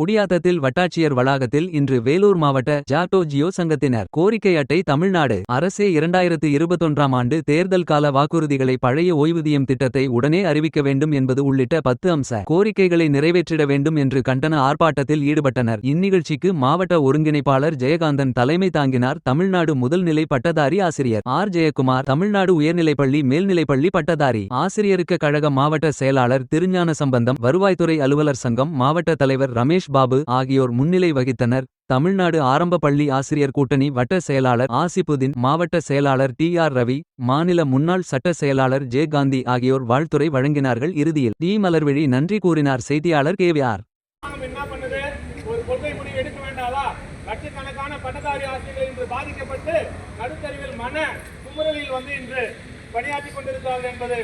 குடியாத்தத்தில் வட்டாட்சியர் வளாகத்தில் இன்று வேலூர் மாவட்ட ஜாட்டோ ஜியோ சங்கத்தினர் கோரிக்கை அட்டை தமிழ்நாடு அரசே இரண்டாயிரத்து இருபத்தொன்றாம் ஆண்டு தேர்தல் கால வாக்குறுதிகளை பழைய ஓய்வூதியம் திட்டத்தை உடனே அறிவிக்க வேண்டும் என்பது உள்ளிட்ட பத்து அம்ச கோரிக்கைகளை நிறைவேற்றிட வேண்டும் என்று கண்டன ஆர்ப்பாட்டத்தில் ஈடுபட்டனர். இந்நிகழ்ச்சிக்கு மாவட்ட ஒருங்கிணைப்பாளர் ஜெயகாந்தன் தலைமை தாங்கினார். தமிழ்நாடு முதல்நிலை பட்டதாரி ஆசிரியர் ஆர். ஜெயக்குமார் தமிழ்நாடு உயர்நிலைப்பள்ளி மேல்நிலைப்பள்ளி பட்டதாரி ஆசிரியருக்கு கழக மாவட்ட செயலாளர் திருஞான சம்பந்தம் வருவாய்த்துறை அலுவலர் சங்கம் மாவட்ட தலைவர் ரமேஷ் பாபு ஆகியோர் முன்னிலை வகித்தனர். தமிழ்நாடு ஆரம்ப பள்ளி ஆசிரியர் கூட்டணி வட்ட செயலாளர் ஆசிபுதீன் மாவட்ட செயலாளர் டி ஆர் ரவி மாநில முன்னாள் சட்ட செயலாளர் ஜே காந்தி ஆகியோர் வாழ்த்துறை வழங்கினார்கள் இறுதியில். டி மலர்விழி நன்றி கூறினார் செய்தியாளர் கே வி ஆர். லட்சக்கணக்கான பட்டதாரி ஆசிரியர்கள் இன்று பாதிக்கப்பட்டு கருத்தறிவில் மன குமுறலில் வந்து இன்று பணியாற்றிக் கொண்டிருக்கிறார்கள் என்பது